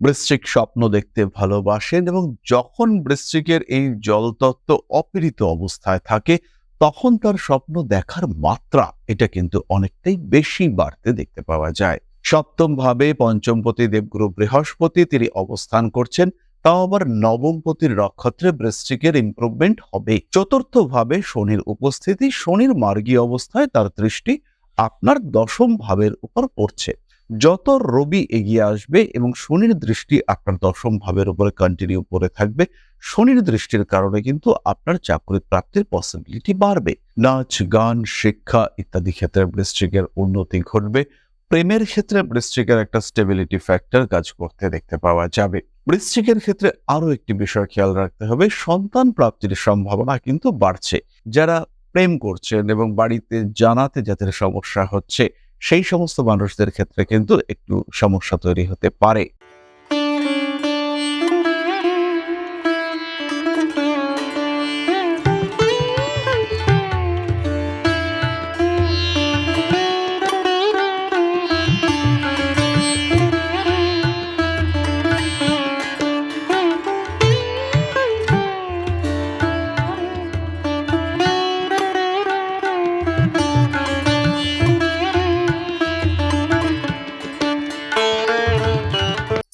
বৃশ্চিক স্বপ্ন দেখতে ভালোবাসেন এবং যখন বৃশ্চিকের এই জলতত্ত্ব অপীড়িত অবস্থায় থাকে, তখন তার স্বপ্ন দেখার মাত্রা এটা কিন্তু অনেকটাই বেশি বাড়তে দেখতে পাওয়া যায়। সপ্তম ভাবে পঞ্চমপতি দেবগুরু বৃহস্পতি তিনি অবস্থান করছেন, তাও আবার নবমপতির নক্ষত্রে বৃশ্চিকের ইমপ্রুভমেন্ট হবে। চতুর্থ ভাবে শনির উপস্থিতি, শনির মার্গী অবস্থায় তার দৃষ্টি আপনার দশম ভাবের উপর পড়ছে। যত রবি এগিয়ে আসবে এবং শনির দৃষ্টি আপনার দশম ভাবের উপরে কন্টিনিউ করে থাকবে, শনির দৃষ্টির কারণে কিন্তু আপনার চাকরি প্রাপ্তির পসিবিলিটি বাড়বে। নাচ, গান, শিক্ষা ইত্যাদি ক্ষেত্রে বৃশ্চিকের উন্নতি ঘটবে। প্রেমের ক্ষেত্রে বৃশ্চিকের একটা স্টেবিলিটি ফ্যাক্টর কাজ করতে দেখতে পাওয়া যাবে। বৃশ্চিকের ক্ষেত্রে আরও একটি বিষয় খেয়াল রাখতে হবে, সন্তান প্রাপ্তির সম্ভাবনা কিন্তু বাড়ছে। যারা প্রেম করছেন এবং বাড়িতে জানাতে যাদের সমস্যা হচ্ছে সেই সমস্ত মানুষদের ক্ষেত্রে কিন্তু একটু সমস্যা তৈরি হতে পারে।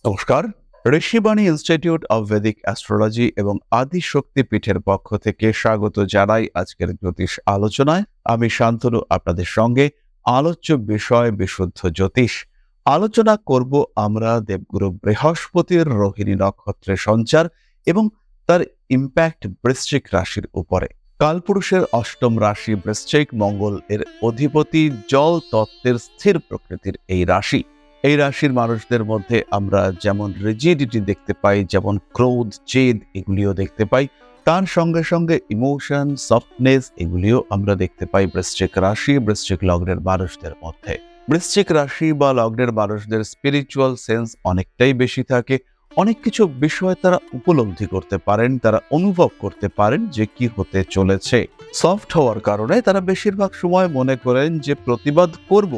নমস্কার। Rishibani institute of Vedic astrology এবং আদি শক্তি পীঠের পক্ষ থেকে স্বাগত জানাই আজকের জ্যোতিষ আলোচনায়। আমি শান্তনু, আপনাদের সঙ্গে আলোচ্য বিষয় বিশুদ্ধ জ্যোতিষ। আলোচনা করব আমরা দেবগুরু বৃহস্পতির রোহিণী নক্ষত্রের সঞ্চার এবং তার ইম্প্যাক্ট বৃশ্চিক রাশির উপরে। কালপুরুষের অষ্টম রাশি বৃশ্চিক মঙ্গল এর অধিপতি জল তত্ত্বের স্থির প্রকৃতির এই রাশি। এই রাশির মানুষদের মধ্যে আমরা যেমন রিজিডিটি দেখতে পাই, যেমন ক্রোধ, জেদ এগুলিও দেখতে পাই। তার সঙ্গে সঙ্গে ইমোশন সফটনেস এগুলিও আমরা দেখতে পাই বৃশ্চিক রাশি, বৃশ্চিক লগ্নের মানুষদের মধ্যে। বৃশ্চিক রাশি বা লগ্নের মানুষদের স্পিরিচুয়াল সেন্স অনেকটাই বেশি থাকে। অনেক কিছু বিষয় তারা উপলব্ধি করতে পারেন, তারা অনুভব করতে পারেন যে কি হতে চলেছে। সফট হওয়ার কারণে তারা বেশিরভাগ সময় মনে করেন যে প্রতিবাদ করব।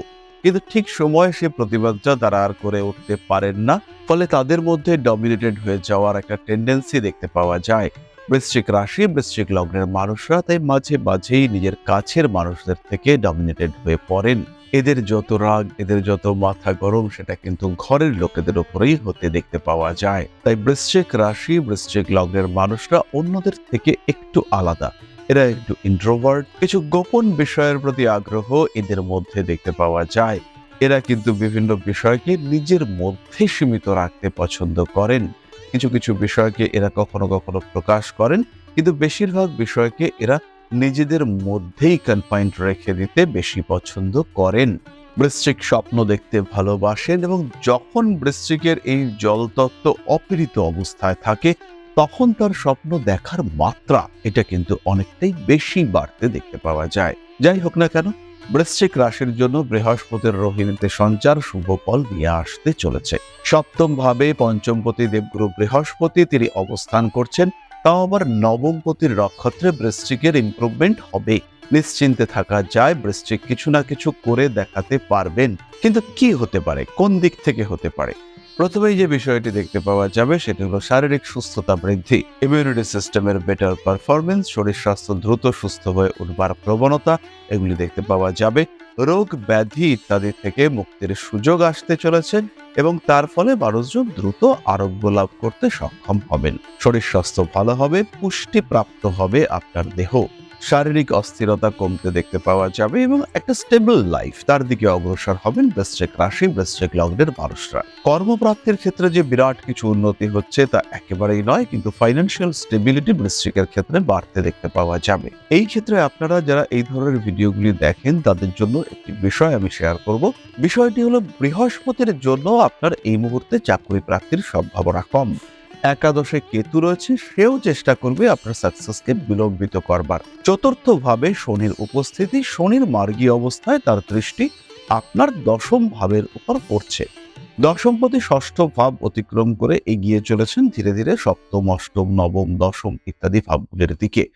কিন্তু ঠিক সময়ে সে প্রতিবাদটা তারা আর করে উঠতে পারেন না, ফলে তাদের মধ্যে ডমিনেটেড হয়ে যাওয়ার একটা টেন্ডেন্সি দেখতে পাওয়া যায়। বৃশ্চিক রাশি, বৃশ্চিক লগ্নের মানুষরা তাই মাঝে মাঝেই নিজের কাছের মানুষদের থেকে ডমিনেটেড হয়ে পড়েন। এদের যত রাগ, এদের যত মাথা গরম, সেটা কিন্তু ঘরের লোকেদের উপরেই হতে দেখতে পাওয়া যায়। তাই বৃশ্চিক রাশি, বৃশ্চিক লগ্নের মানুষরা অন্যদের থেকে একটু আলাদা। এরা একটু ইন্ট্রোভার্ট কিছু গোপন বিষয়ের প্রতি আগ্রহ এদের মধ্যে দেখতে পাওয়া যায়। এরা কিন্তু বিভিন্ন বিষয়কে নিজের মধ্যে সীমিত রাখতে পছন্দ করেন। কিছু কিছু বিষয়কে এরা কখনো কখনো প্রকাশ করেন, কিন্তু বেশিরভাগ বিষয়কে এরা নিজেদের মধ্যেই কনফাইন্ড রেখে দিতে বেশি পছন্দ করেন। বৃশ্চিক স্বপ্ন দেখতে ভালোবাসেন এবং যখন বৃশ্চিকের এই জলতত্ত্ব অপীড়িত অবস্থায় থাকে তখন তার স্বপ্ন দেখার মাত্রা এটা কিন্তু অনেকটাই বেশি বাড়তে দেখতে পাওয়া যায়। যাই হোক না কেন, বৃশ্চিক রাশির জন্য বৃহস্পতির রোহিণীতে সঞ্চার শুভ ফল নিয়ে আসতে চলেছে। সপ্তম ভাবে পঞ্চমপতি দেবগুরু বৃহস্পতি তিনি অবস্থান করছেন, তাও আবার নবমপতির নক্ষত্রে বৃশ্চিকের ইমপ্রুভমেন্ট হবে। নিশ্চিন্তে থাকা যায়, বৃশ্চিক কিছু না কিছু করে দেখাতে পারবেন। কিন্তু কি হতে পারে? কোন দিক থেকে হতে পারে? প্রথমেই যে বিষয়টি দেখতে পাওয়া যাবে সেটি হলো শারীরিক সুস্থতা বৃদ্ধি। ইমিউনিটি সিস্টেমের বেটার পারফরমেন্স শরীর স্বাস্থ্য দ্রুত সুস্থ হয়ে উঠবার প্রবণতা, এগুলি দেখতে পাওয়া যাবে। রোগ, ব্যাধি ইত্যাদি থেকে মুক্তির সুযোগ আসতে চলেছে এবং তার ফলে মানুষজন দ্রুত আরোগ্য লাভ করতে সক্ষম হবেন। শরীর স্বাস্থ্য ভালো হবে, পুষ্টি প্রাপ্ত হবে আপনার দেহ। শারীরিক অস্থিরতা কমতে দেখতে পাওয়া যাবে এবং একটা স্টেবল লাইফ তার দিকে অগ্রসর হবেন বৃশ্চিক রাশি, বৃশ্চিক লগ্নের মানুষরা। কর্মপ্রাপ্তির ক্ষেত্রে যে বিরাট কিছু উন্নতি হচ্ছে তা একেবারেই নয়, কিন্তু ফাইন্যান্সিয়াল স্টেবিলিটি বৃশ্চিকের ক্ষেত্রে বাড়তে দেখতে পাওয়া যাবে। এই ক্ষেত্রে আপনারা যারা এই ধরনের ভিডিওগুলি দেখেন, তাদের জন্য একটি বিষয় আমি শেয়ার করব। বিষয়টি হলো বৃহস্পতির জন্য আপনার এই মুহূর্তে চাকরি প্রাপ্তির সম্ভাবনা কম। একাদশে কেতু রয়েছে, সেও চেষ্টা করবে আপনার সাকসেসকে বিলম্বিত করবার। চতুর্থ ভাবে শনির উপস্থিতি, শনির মার্গী অবস্থায় তার দৃষ্টি আপনার দশম ভাবের উপর পড়ছে। দশমপতি ষষ্ঠ ভাব অতিক্রম করে এগিয়ে চলেছেন ধীরে ধীরে সপ্তম, অষ্টম, নবম, দশম ইত্যাদি ভাবগুলির দিকে।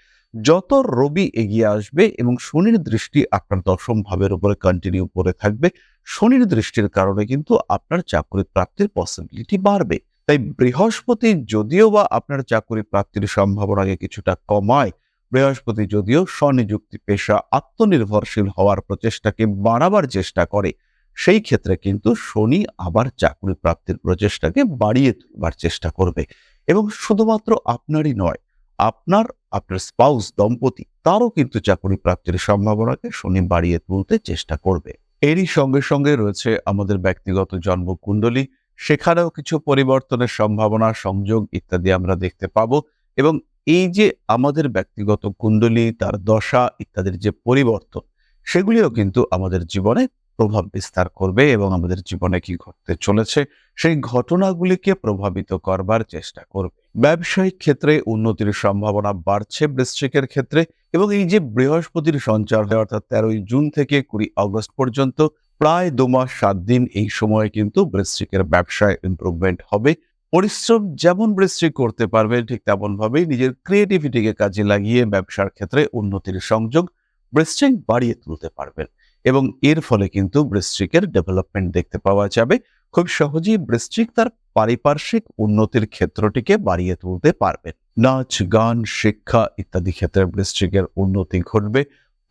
যত রবি এগিয়ে আসবে এবং শনির দৃষ্টি আপনার দশম ভাবের উপরে কন্টিনিউ করে থাকবে, শনির দৃষ্টির কারণে কিন্তু আপনার চাকরি প্রাপ্তির পসিবিলিটি বাড়বে। তাই বৃহস্পতি যদিও বা আপনার চাকরি প্রাপ্তির সম্ভাবনাকে কিছুটা কমায়, বৃহস্পতি যদিও স্বনিযুক্তি পেশা আত্মনির্ভরশীল হওয়ার প্রচেষ্টাকে বাড়াবার চেষ্টা করে, সেই ক্ষেত্রে কিন্তু শনি আবার চাকরি প্রাপ্তির প্রচেষ্টাকে বাড়িয়ে তুলবার চেষ্টা করবে। এবং শুধুমাত্র আপনারই নয়, আপনার আপনার স্পাউস, দম্পতি, তারও কিন্তু চাকরি প্রাপ্তির সম্ভাবনাকে শনি বাড়িয়ে তুলতে চেষ্টা করবে। এরই সঙ্গে সঙ্গে রয়েছে আমাদের ব্যক্তিগত জন্মকুণ্ডলী সেখানেও কিছু পরিবর্তনের সম্ভাবনা, সংযোগ ইত্যাদি আমরা দেখতে পাবো এবং এই যে আমাদের ব্যক্তিগত কুণ্ডলী, তার দশা ইত্যাদির যে পরিবর্তন, সেগুলিও কিন্তু আমাদের জীবনে প্রভাব বিস্তার করবে এবং আমাদের জীবনে কি ঘটতে চলেছে, সেই ঘটনাগুলিকে প্রভাবিত করবার চেষ্টা করবে। ব্যবসায়িক ক্ষেত্রে উন্নতির সম্ভাবনা বাড়ছে বৃশ্চিকের ক্ষেত্রে এবং এই যে বৃহস্পতির সঞ্চার হয়, অর্থাৎ তেরোই জুন থেকে কুড়ি আগস্ট পর্যন্ত প্রায় দু মাস, সাত দিন এই সময়ে কিন্তু বৃশ্চিকের ব্যবসায় ইমপ্রুভমেন্ট হবে। পরিশ্রম যেমন বৃশ্চিক করতে পারবে, ঠিক তেমন ভাবেই নিজের ক্রিয়েটিভিটিকে কাজে লাগিয়ে ব্যবসার ক্ষেত্রে উন্নতির সংযোগ বৃশ্চিক বাড়িয়ে তুলতে পারবেন এবং এর ফলে কিন্তু বৃশ্চিকের ডেভেলপমেন্ট দেখতে পাওয়া যাবে। খুব সহজেই বৃশ্চিক তার পারিপার্শ্বিক উন্নতির ক্ষেত্রটিকে বাড়িয়ে তুলতে পারবেন নাচ, গান, শিক্ষা ইত্যাদি ক্ষেত্রে বৃশ্চিকের উন্নতি ঘটবে।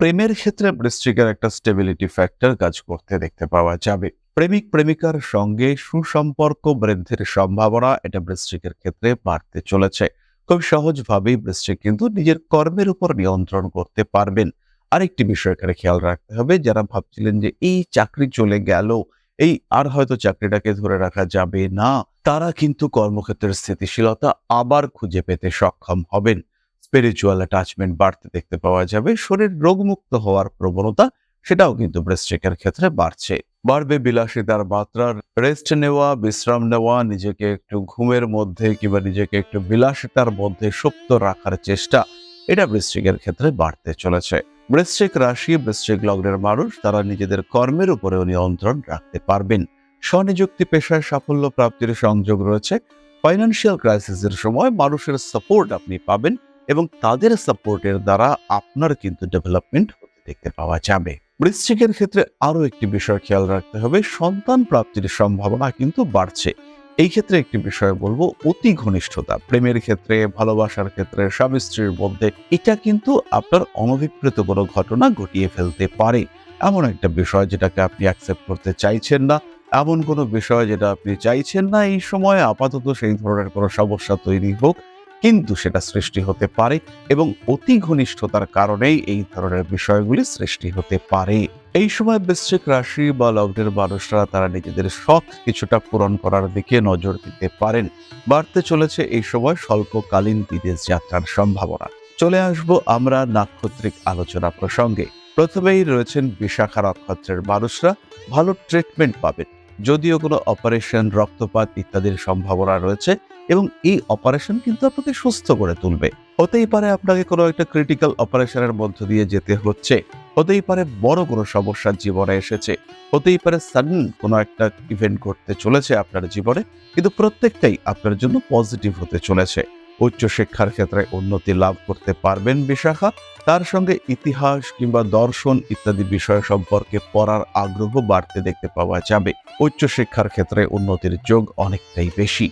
প্রেমের ক্ষেত্রে বৃশ্চিকের একটা স্টেবিলিটি ফ্যাক্টর কাজ করতে দেখতে পাওয়া যাবে। প্রেমিক প্রেমিকার সঙ্গে সুসম্পর্ক বৃদ্ধির সম্ভাবনা এটা বৃশ্চিকের ক্ষেত্রে বাড়তে চলেছে। খুব সহজভাবেই বৃশ্চিক কিন্তু নিজের কর্মের উপর নিয়ন্ত্রণ করতে পারবেন। আরেকটি বিষয় এখানে খেয়াল রাখতে হবে, যারা ভাবছিলেন যে এই চাকরি চলে গেল, এই আর হয়তো চাকরিটাকে ধরে রাখা যাবে না, তারা কিন্তু কর্মক্ষেত্রের স্থিতিশীলতা আবার খুঁজে পেতে সক্ষম হবেন। স্পিরিচুয়াল অ্যাটাচমেন্ট বাড়তে দেখতে পাওয়া যাবে, শরীর রোগমুক্ত হওয়ার প্রবণতা সেটাও কিন্তু বৃশ্চিকের ক্ষেত্রে বাড়ছে। বাড়বে বিলাসিতার মাত্রার রেস্ট নেওয়া, বিশ্রাম নেওয়া, নিজেকে একটু ঘুমের মধ্যে কিংবা নিজেকে একটু বিলাসিতার মধ্যে সুপ্ত রাখার চেষ্টা, এটা বৃশ্চিকের ক্ষেত্রে বাড়তে চলেছে। বৃশ্চিক রাশি বৃশ্চিক লগ্নের মানুষ, তারা নিজেদের কর্মের উপরেও নিয়ন্ত্রণ রাখতে পারবেন। স্বনিযুক্তি পেশায় সাফল্য প্রাপ্তির সংযোগ রয়েছে। ফাইন্যান্সিয়াল ক্রাইসিসের সময় মানুষের সাপোর্ট আপনি পাবেন। এবং তাদের সাপোর্টের দ্বারা আপনার কিন্তু ডেভেলপমেন্ট দেখতে পাওয়া যাবে। বৃশ্চিকের ক্ষেত্রে আরও একটি বিষয় খেয়াল রাখতে হবে, সন্তান প্রাপ্তির সম্ভাবনা কিন্তু বাড়ছে। এই ক্ষেত্রে একটি বিষয় বলব, অতি ঘনিষ্ঠতা। প্রেমের ক্ষেত্রে, ভালোবাসার ক্ষেত্রে, স্বামী স্ত্রীর মধ্যে এটা কিন্তু আপনার অনভিপ্রেত কোনো ঘটনা ঘটিয়ে ফেলতে পারে। এমন একটা বিষয় যেটাকে আপনি অ্যাকসেপ্ট করতে চাইছেন না, এমন কোনো বিষয় যেটা আপনি চাইছেন না, এই সময় আপাতত সেই ধরনের কোনো সমস্যা তৈরি হোক। কিন্তু সেটা সৃষ্টি হতে পারে এবং অতি ঘনিষ্ঠতার কারণেই এই ধরনের বিষয়গুলি সৃষ্টি হতে পারে। এই সময় বৃশ্চিক রাশি বা লগ্নের মানুষরা তারা নিজেদের শখ কিছুটা পূরণ করার দিকে নজর দিতে পারেন। বাড়তে চলেছে এই সময় স্বল্পকালীন বিদেশ যাত্রার সম্ভাবনা। চলে আসব আমরা নাক্ষত্রিক আলোচনা প্রসঙ্গে। প্রথমেই রয়েছেন বিশাখা নক্ষত্রের মানুষরা, ভালো ট্রিটমেন্ট পাবেন। যদিও কোনো অপারেশন, রক্তপাত ইত্যাদির সম্ভাবনা রয়েছে এবং এই অপারেশন কিন্তু আপনাকে সুস্থ করে তুলবে। হতেই পারে আপনাকে কোনো একটা ক্রিটিক্যাল অপারেশনের মধ্য দিয়ে যেতে হচ্ছে। হতেই পারে বড় কোনো সমস্যার জীবনে এসেছে। হতেই পারে সাডেন কোনো একটা ইভেন্ট ঘটতে চলেছে আপনার জীবনে, কিন্তু প্রত্যেকটাই আপনার জন্য পজিটিভ হতে চলেছে। উচ্চশিক্ষার ক্ষেত্রে উন্নতি লাভ করতে পারবেন বিশাখা। তার সঙ্গে ইতিহাস কিংবা দর্শন ইত্যাদি বিষয় সম্পর্কে পড়ার আগ্রহ বাড়তে দেখতে পাওয়া যাবে। উচ্চশিক্ষার ক্ষেত্রে উন্নতির যোগ অনেকটাই বেশি।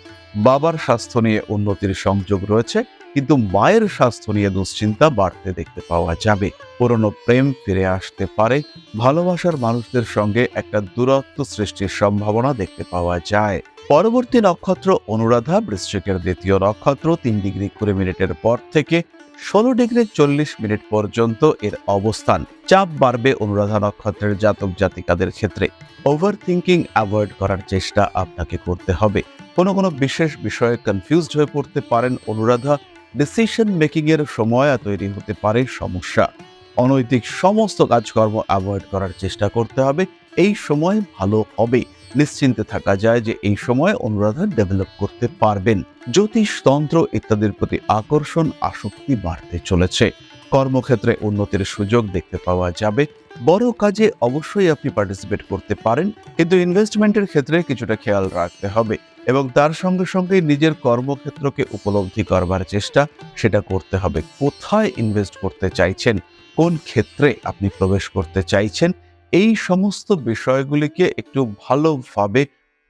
বাবার স্বাস্থ্য নিয়ে উন্নতির সংযোগ রয়েছে, কিন্তু মায়ের স্বাস্থ্য নিয়ে দুশ্চিন্তা বাড়তে দেখতে পাওয়া যাবে। পুরনো প্রেম ফিরে আসতে পারে, ভালোবাসার মানুষদের সঙ্গে একটা দূরত্ব সৃষ্টির সম্ভাবনা দেখতে পাওয়া যায়। পরবর্তী নক্ষত্র অনুরাধা, বৃশ্চিকের দ্বিতীয় নক্ষত্র, তিন ডিগ্রি কুড়ি মিনিটের পর থেকে ষোলো ডিগ্রি চল্লিশ মিনিট পর্যন্ত এর অবস্থান। চাপ বাড়বে অনুরাধা নক্ষত্রের জাতক জাতিকাদের ক্ষেত্রে। ওভার থিঙ্কিং অ্যাভয়েড করার চেষ্টা আপনাকে করতে হবে। কোনো কোনো বিশেষ বিষয়ে কনফিউজড হয়ে পড়তে পারেন অনুরাধা। ডিসিশন মেকিংয়ের সময় তৈরি হতে পারে সমস্যা। অনৈতিক সমস্ত কাজকর্ম অ্যাভয়েড করার চেষ্টা করতে হবে। এই সময় ভালো হবে। নিশ্চিন্তে থাকা যায় যে এই সময় অনুরাধা ডেভেলপ করতে পারবেন। জ্যোতিষ তন্ত্র ইত্যাদির প্রতি আকর্ষণ, আসক্তি বাড়তে চলেছে। কর্মক্ষেত্রে উন্নতির সুযোগ দেখতে পাওয়া যাবে। বড় কাজে অবশ্যই আপনি পার্টিসিপেট করতে পারেন, কিন্তু ইনভেস্টমেন্টের ক্ষেত্রে কিছুটা খেয়াল রাখতে হবে এবং তার সঙ্গে সঙ্গে নিজের কর্মক্ষেত্রকে উপলব্ধি করবার চেষ্টা, সেটা করতে হবে। কোথায় ইনভেস্ট করতে চাইছেন? কোন ক্ষেত্রে আপনি প্রবেশ করতে চাইছেন? এই সমস্ত বিষয়গুলিকে একটু ভালোভাবে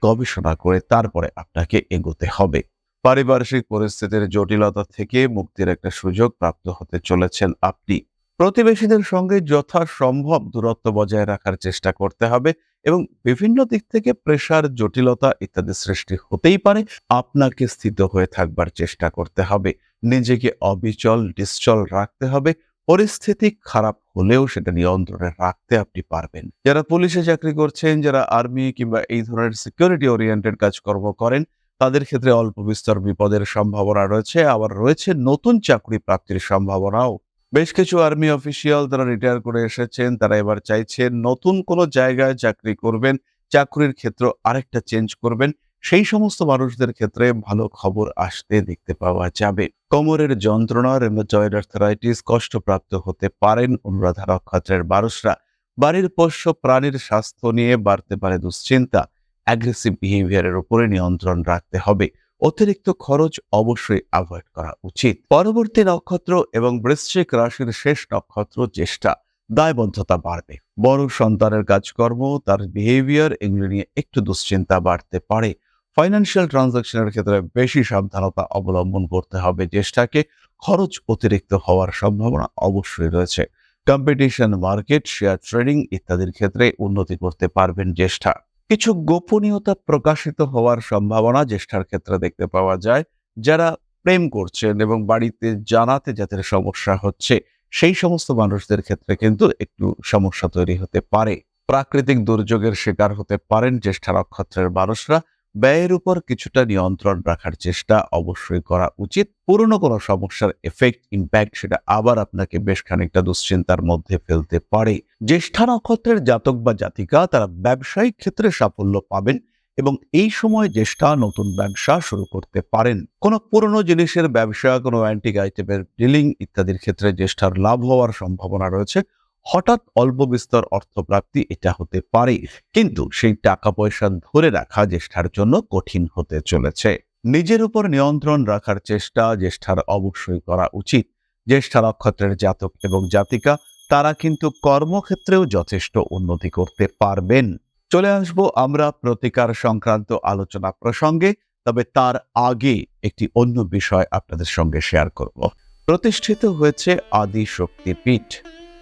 গবেষণা করে তারপরে আপনাকে এগোতে হবে। পারিপার্শ্বিক পরিস্থিতির জটিলতা থেকে মুক্তির একটা সুযোগ প্রাপ্ত হতে চলেছেন আপনি। প্রতিবেশীদের সঙ্গে যথাসম্ভব দূরত্ব বজায় রাখার চেষ্টা করতে হবে এবং বিভিন্ন দিক থেকে প্রেশার, জটিলতা ইত্যাদি সৃষ্টি হতেই পারে। আপনাকে স্থিত হয়ে থাকবার চেষ্টা করতে হবে। নিজেকে অবিচল ডিসচল রাখতে হবে। পরিস্থিতি খারাপ হলেও সেটা নিয়ন্ত্রণে রাখতে আপনি পারবেন। যারা পুলিশে চাকরি করছেন, যারা আর্মি কিংবা এই ধরনের সিকিউরিটি ওরিয়েন্টেড কাজকর্ম করেন, তাদের ক্ষেত্রে অল্প বিস্তর বিপদের সম্ভাবনা রয়েছে। আবার রয়েছে নতুন চাকরি প্রাপ্তির সম্ভাবনাও। বেশ কিছু আর্মি অফিসিয়াল তারা রিটায়ার করে এসেছেন, তারা এবার চাইছেন নতুন কোনো জায়গায় চাকরি করবেন, চাকরির ক্ষেত্র আরেকটা চেঞ্জ করবেন। সেই সমস্ত মানুষদের ক্ষেত্রে ভালো খবর আসতে দেখতে পাওয়া যাবে। কোমরের যন্ত্রণা রেমোটয়েড আর্থারাইটিস কষ্টপ্রাপ্ত হতে পারেন অনুরাধা নক্ষত্রের মানুষরা। বাড়ির পোষ্য প্রাণীর স্বাস্থ্য নিয়ে বাড়তে পারে দুশ্চিন্তা। অ্যাগ্রেসিভ বিহেভিয়ারের উপরে নিয়ন্ত্রণ রাখতে হবে। অতিরিক্ত খরচ অবশ্যই অ্যাভয়েড করা উচিত। পরবর্তী নক্ষত্র এবং বৃশ্চিক রাশির শেষ নক্ষত্র চেষ্টা। দায়বদ্ধতা বাড়বে। বড় সন্তানের কাজকর্ম, তার বিহেভিয়ার এগুলি নিয়ে একটু দুশ্চিন্তা বাড়তে পারে। ফাইন্যান্সিয়াল ট্রানজাকশনের ক্ষেত্রে বেশি সাবধানতা অবলম্বন করতে হবে। জ্যেষ্ঠাকে খরচ অতিরিক্ত হওয়ার সম্ভাবনা অবশ্যই রয়েছে। কম্পিটিশন মার্কেট শেয়ার ট্রেডিং ইত্যাদির ক্ষেত্রে উন্নতি করতে পারবেন জ্যেষ্ঠা কিছু গোপনীয়তা প্রকাশিত হওয়ার সম্ভাবনা জ্যেষ্ঠার ক্ষেত্রে দেখতে পাওয়া যায়। যারা প্রেম করছেন এবং বাড়িতে জানাতে যাদের সমস্যা হচ্ছে, সেই সমস্ত মানুষদের ক্ষেত্রে কিন্তু একটু সমস্যা তৈরি হতে পারে। প্রাকৃতিক দুর্যোগের শিকার হতে পারেন জ্যেষ্ঠা নক্ষত্রের মানুষরা। ব্যয়ের উপর কিছুটা নিয়ন্ত্রণ রাখার চেষ্টা অবশ্যই করা উচিত। পুরনো কোনো সমস্যার এফেক্ট ইম্প্যাক্ট সেটা আবার আপনাকে বেশ খানিকটা দুশ্চিন্তার মধ্যে ফেলতে পারে। জ্যেষ্ঠা নক্ষত্রের জাতক বা জাতিকা তারা ব্যবসায়িক ক্ষেত্রে সাফল্য পাবেন এবং এই সময় জ্যেষ্ঠা নতুন ব্যবসা শুরু করতে পারেন। কোনো পুরনো জিনিসের ব্যবসা, কোনো অ্যান্টিক আইটেমের ডিলিং ইত্যাদির ক্ষেত্রে জ্যেষ্ঠার লাভ হওয়ার সম্ভাবনা রয়েছে। হঠাৎ অল্প বিস্তর অর্থপ্রাপ্তি এটা হতে পারে, কিন্তু সেই টাকা পয়সা ধরে রাখা জ্যেষ্ঠার জন্য কঠিন হতে চলেছে। নিজের উপর নিয়ন্ত্রণ রাখার চেষ্টা জ্যেষ্ঠার অবশ্যই করা উচিত। জ্যেষ্ঠা নক্ষত্রের জাতক এবং জাতিকা, তারা কিন্তু কর্মক্ষেত্রেও যথেষ্ট উন্নতি করতে পারবেন। চলে আসব আমরা প্রতিকার সংক্রান্ত আলোচনা প্রসঙ্গে, তবে তার আগে একটি অন্য বিষয় আপনাদের সঙ্গে শেয়ার করব। প্রতিষ্ঠিত হয়েছে আদি শক্তিপীঠ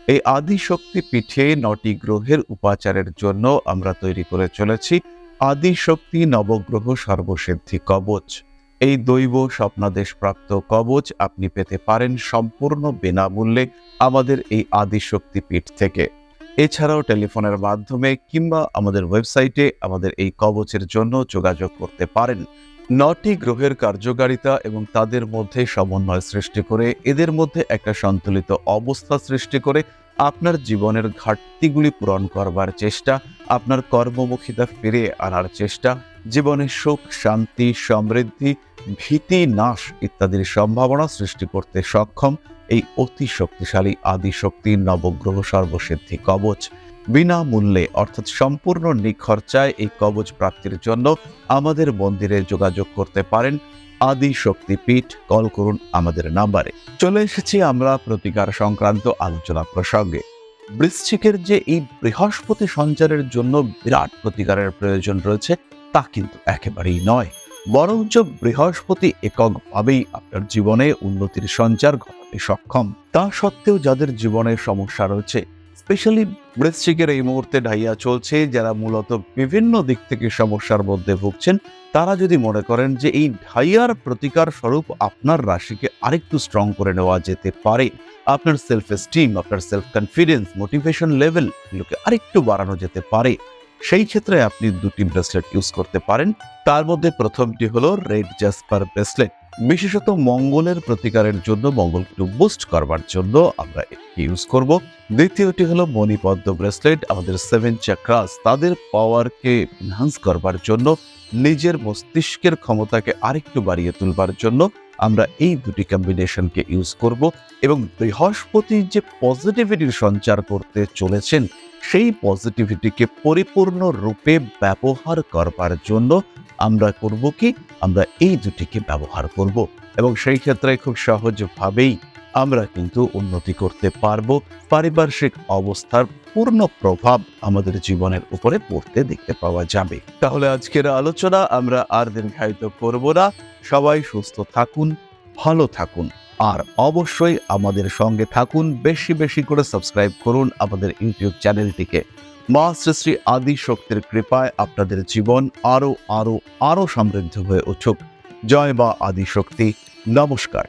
এই আদি শক্তি পীঠে নটি গ্রহের উপাচারের জন্য আমরা তৈরি করে চলেছি আদি শক্তি নবগ্রহ সর্বসিদ্ধি কবচ। এই দৈব স্বপ্নাদেশ প্রাপ্ত কবচ আপনি পেতে পারেন সম্পূর্ণ বিনামূল্যে আমাদের এই আদি শক্তি পীঠ থেকে। এছাড়াও টেলিফোনের মাধ্যমে কিংবা আমাদের ওয়েবসাইটে আমাদের এই কবচের জন্য যোগাযোগ করতে পারেন। নটি গ্রহের কার্যকারিতা এবং তাদের মধ্যে সমন্বয় সৃষ্টি করে, এদের মধ্যে একটা সন্তুলিত অবস্থা সৃষ্টি করে, আপনার জীবনের ঘাটতিগুলি পূরণ করবার চেষ্টা, আপনার কর্মমুখিতা ফিরিয়ে আনার চেষ্টা, জীবনে সুখ, শান্তি, সমৃদ্ধি, ভীতি, নাশ ইত্যাদির সম্ভাবনা সৃষ্টি করতে সক্ষম, এই অতি শক্তিশালী আদিশক্তি নবগ্রহ সর্বসিদ্ধি কবচ। বিনামূল্যে, অর্থাৎ সম্পূর্ণ নিখরচায় এই কবচ প্রাপ্তির জন্য আমাদের মন্দিরে যোগাযোগ করতে পারেন আদি শক্তিপীঠ। কল করুন আমাদের নাম্বারে। চলে এসেছি আমরা প্রতিকার সংক্রান্ত আলোচনা প্রসঙ্গে। বৃশ্চিকের যে এই বৃহস্পতি সঞ্চারের জন্য বিরাট প্রতিকারের প্রয়োজন রয়েছে, তা কিন্তু একেবারেই নয়। বরঞ্চ বৃহস্পতি এককভাবেই আপনার জীবনে উন্নতির সঞ্চার ঘটাতে সক্ষম। তা সত্ত্বেও যাদের জীবনে সমস্যা রয়েছে স্পেশালি বৃশ্চিকের এই মুহূর্তে ঢাইয়া চলছে, যারা মূলত বিভিন্ন দিক থেকে সমস্যার মধ্যে ভুগছেন, তারা যদি মনে করেন যে এই ঢাইয়ার প্রতিকার স্বরূপ আপনার রাশিকে আরেকটু স্ট্রং করে নেওয়া যেতে পারে, আপনার সেলফ এস্টিম আপনার সেলফ কনফিডেন্স মোটিভেশন লেভেল এগুলোকে আরেকটু বাড়ানো যেতে পারে। সেই ক্ষেত্রে আপনি দুটি ব্রেসলেট ইউজ করতে পারেন। তার মধ্যে প্রথমটি হলো রেড জাসপার ব্রেসলেট বিশেষত মঙ্গলের প্রতিকারের জন্য মঙ্গলকে একটু বুস্ট করবার জন্য আমরা এটি ইউজ করব। দ্বিতীয়টি হলো মণিপদ্ম ব্রেসলেট আমাদের সেভেন চাক্রাস তাদের পাওয়ারকে এনহান্স করবার জন্য, নিজের মস্তিষ্কের ক্ষমতাকে আরেকটু বাড়িয়ে তুলবার জন্য আমরা এই দুটি কম্বিনেশনকে ইউজ করব এবং বৃহস্পতি যে পজিটিভিটির সঞ্চার করতে চলেছেন, সেই পজিটিভিটিকে পরিপূর্ণ রূপে ব্যবহার করবার জন্য আমরা করব কি? আমরা এই দুটিকে ব্যবহার করব। এবং সেই ক্ষেত্রে খুব সহজভাবেই আমরা কিন্তু উন্নতি করতে পারব। পারিপার্শ্বিক অবস্থার পূর্ণ প্রভাব আমাদের জীবনের উপরে পড়তে দেখতে পাওয়া যাবে। তাহলে আজকের আলোচনা আমরা আর দীর্ঘায়িত করব না। সবাই সুস্থ থাকুন, ভালো থাকুন, আর অবশ্যই আমাদের সঙ্গে থাকুন। বেশি বেশি করে সাবস্ক্রাইব করুন আমাদের ইউটিউব চ্যানেলটিকে। মা শ্রী আদি শক্তির কৃপায় আপনাদের জীবন আরও আরও আরও সমৃদ্ধ হয়ে উঠুক। জয় বা আদি শক্তি নমস্কার।